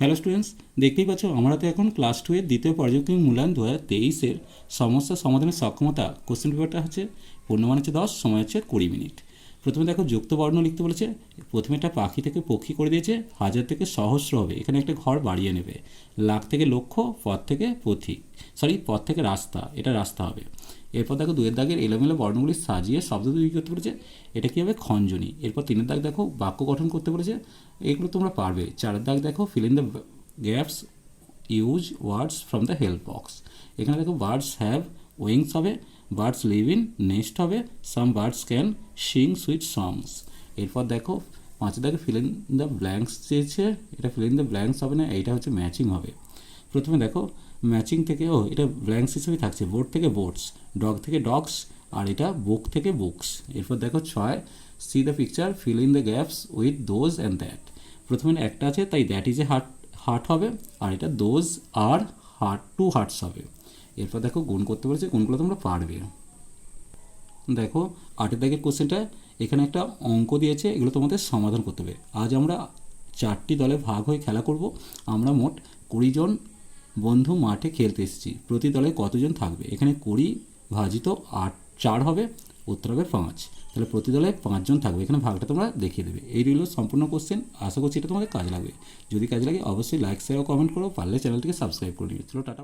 Hello students দেখতেই পাচ্ছ, আমরা তো এখন ক্লাস টুয়ের দ্বিতীয় পর্যবেক্ষণ মূল্যায়ন দু হাজার তেইশের সমস্যা সমাধানের সক্ষমতা কোশ্চেন পেপারটা হচ্ছে পূর্ণমান হচ্ছে দশ, সময় হচ্ছে কুড়ি মিনিট। প্রথমে দেখো যুক্ত বর্ণ লিখতে বলেছে, প্রথমে একটা পাখি থেকে পক্ষী করে দিয়েছে, হাজার থেকে সহস্র হবে, এখানে একটা ঘর বাড়িয়ে নেবে, লাখ থেকে লক্ষ, পথ থেকে পথিক সরি পথ থেকে রাস্তা, এটা রাস্তা হবে। এরপর দেখো দুয়ের দাগের এলোমেলো বর্ণগুলি সাজিয়ে শব্দ তৈরি করতে বলেছে, এটা কী হবে? খঞ্জনি। এরপর তিনের দাগ দেখো বাক্য গঠন করতে বলেছে, এগুলো তোমরা পারবে। চারের দাগ দেখো fill in the gaps use words from the help box এখানে দেখো বার্ডস হ্যাভ উইংস হবে বার্ডস লিভ ইন, নেস্ট হবে some birds can sing sweet songs. এরপর দেখো পাঁচের দাগে ফিল ইন দ্য ব্ল্যাঙ্কস চেয়েছে, এটা ফিল ইন দ্য ব্ল্যাঙ্কস হবে না, এইটা হচ্ছে ম্যাচিং হবে। প্রথমে দেখো ম্যাচিং থেকে, ও, এটা ব্ল্যাঙ্কস হিসেবেই থাকছে বোর্ড থেকে বোর্ডস ডগ থেকে ডগস আর এটা বুক থেকে বুকস এরপর দেখো ছয় see the picture fill in the gaps with those and that প্রথমে একটা আছে, তাই that is a heart heart হবে, আর এটা those are heart two hearts হবে। এরপর দেখো গুণ করতে বলেছে, গুণগুলো তোমরা পারবে। দেখো, আটের দাগের কোশ্চেনটা এখানে একটা অঙ্ক দিয়েছে, এগুলো তোমাদের সমাধান করতে হবে। আজ আমরা চারটি দলে ভাগ হয়ে খেলা করব। আমরা মোট কুড়ি জন বন্ধু মাঠে খেলতে এসেছি। প্রতি দলে কতজন থাকবে? এখানে কুড়ি ভাজিত আট, চার হবে, উত্তর হবে পাঁচ। তাহলে প্রতি দলে পাঁচজন থাকবে। এখানে ভাগটা তোমরা দেখিয়ে দেবে। এই রইল সম্পূর্ণ কোশ্চেন আশা করছি এটা তোমাদের কাজে লাগবে। যদি কাজে লাগে, অবশ্যই লাইক শেয়ার কমেন্ট করো। পারলে চ্যানেলটিকে সাবস্ক্রাইব করে নিও। চলো, টাটা।